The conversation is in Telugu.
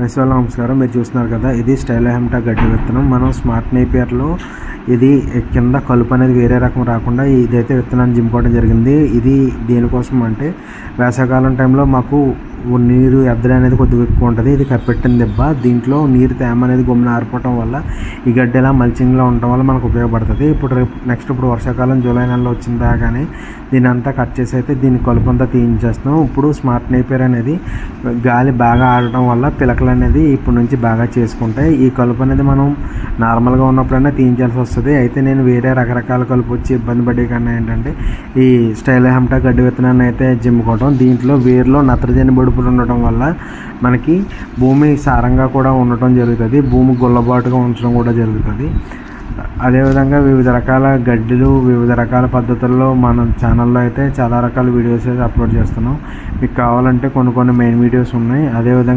నమస్కారం నమస్కారం. మీరు చూస్తున్నారు కదా ఇది స్టైల్ గడ్డి విత్తనం. మనం స్మార్ట్ నేపియర్లో ఇది కింద కలుపు అనేది వేరే రకం రాకుండా ఇదైతే విత్తనాన్ని జింపడం జరిగింది. ఇది దేనికోసం అంటే వేసవకాలం టైంలో మాకు నీరు ఎద్దడి అనేది కొద్దిగా ఎక్కువ ఉంటుంది. ఇది కప్పెట్టిన దెబ్బ. దీంట్లో నీరు తేమ అనేది గమ్మున ఆరిపోవటం వల్ల ఈ గడ్డి ఇలా మల్చింగ్లో ఉండటం వల్ల మనకు ఉపయోగపడుతుంది. ఇప్పుడు రేపు నెక్స్ట్ ఇప్పుడు వర్షాకాలం జూలై నెలలో వచ్చిన దాకానే దీని అంతా కట్ చేసి అయితే దీని కలుపు అంతా తీయించేస్తాం ఇప్పుడు స్మార్ట్ నేపేర్ అనేది గాలి బాగా ఆడటం వల్ల పిలకలు అనేది ఇప్పటి నుంచి బాగా చేసుకుంటాయి. ఈ కలుపు అనేది మనం నార్మల్గా ఉన్నప్పుడైనా తీయించాల్సి వస్తుంది. అయితే నేను వేరే రకరకాల కలుపు వచ్చి ఇబ్బంది పడే కన్నా ఏంటంటే ఈ స్టైల్ హెమ్టా గడ్డి విత్తనాన్ని అయితే జిమ్ముకోవడం దీంట్లో వేరులో నత్రజని బొడుపులు ఉండటం వల్ల మనకి భూమి సారంగా కూడా ఉండటం జరుగుతుంది. భూమి గుల్లబాటుగా ఉంచడం కూడా జరుగుతుంది. అదేవిధంగా వివిధ రకాల గడ్డిలు వివిధ రకాల పద్ధతుల్లో మన ఛానల్లో అయితే చాలా రకాల వీడియోస్ అయితే అప్లోడ్ చేస్తున్నాం. మీకు కావాలంటే కొన్ని కొన్ని మెయిన్ వీడియోస్ ఉన్నాయి. అదేవిధంగా